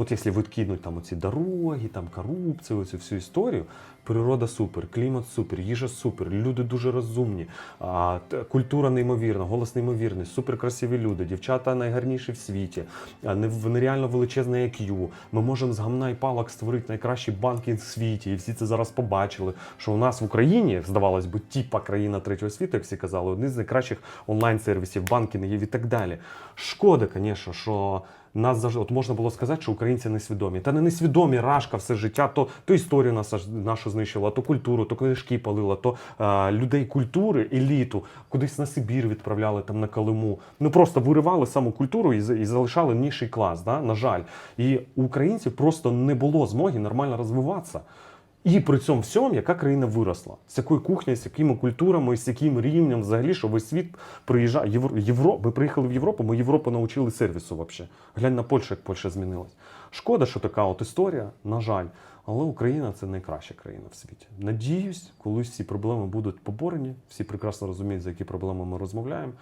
От якщо відкинуть там оці дороги, там корупцію, цю всю історію, природа супер, клімат супер, їжа супер, люди дуже розумні, а, культура неймовірна, голос неймовірний, супер красиві люди, дівчата найгарніші в світі, нереально величезне IQ. Ми можемо з гамна і палок створити найкращий банкінг в світі, і всі це зараз побачили. Що у нас в Україні, здавалось би, типа країна третього світу, як всі казали, один з найкращих онлайн-сервісів, банкінгів і так далі. Шкода, звісно, що нас завжди от можна було сказати, що українці несвідомі. Та не несвідомі рашка все життя, то, то історію нас нашу знищила, то культуру, то книжки палила, то е, людей культури, еліту, кудись на Сибір відправляли там на Калиму. Ну просто виривали саму культуру і, і залишали ніший клас. Да? На жаль. І у українців просто не було змоги нормально розвиватися. І при цьому всьому, яка країна виросла, з якою кухнею, з якими культурами, з яким рівнем взагалі, що весь світ приїжджає. Євро... Євро... Ми приїхали в Європу, ми Європу навчили сервісу взагалі. Глянь на Польщу, як Польща змінилась. Шкода, що така от історія, на жаль. Але Україна це найкраща країна в світі. Надіюсь, колись ці проблеми будуть поборені. Всі прекрасно розуміють, за які проблеми ми розмовляємо.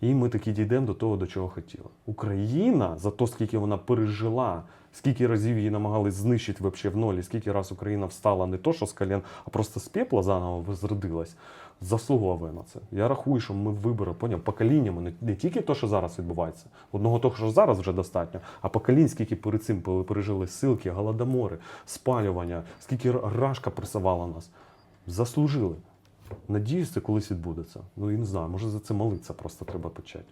І ми таки дійдемо до того, до чого хотіли. Україна за те, скільки вона пережила, скільки разів її намагались знищити вообще в нолі, скільки раз Україна встала не то, що з колін, а просто з пепла заново возродилась, заслуговує на це. Я рахую, що ми вибори поняв, поколіннями, не, не тільки те, що зараз відбувається, одного того, що зараз вже достатньо, а поколінь, скільки перед цим пережили силки, голодомори, спалювання, скільки рашка пресувала нас. Заслужили. Надіюсь, це колись відбудеться. Ну і не знаю, може за це молитися просто треба почати.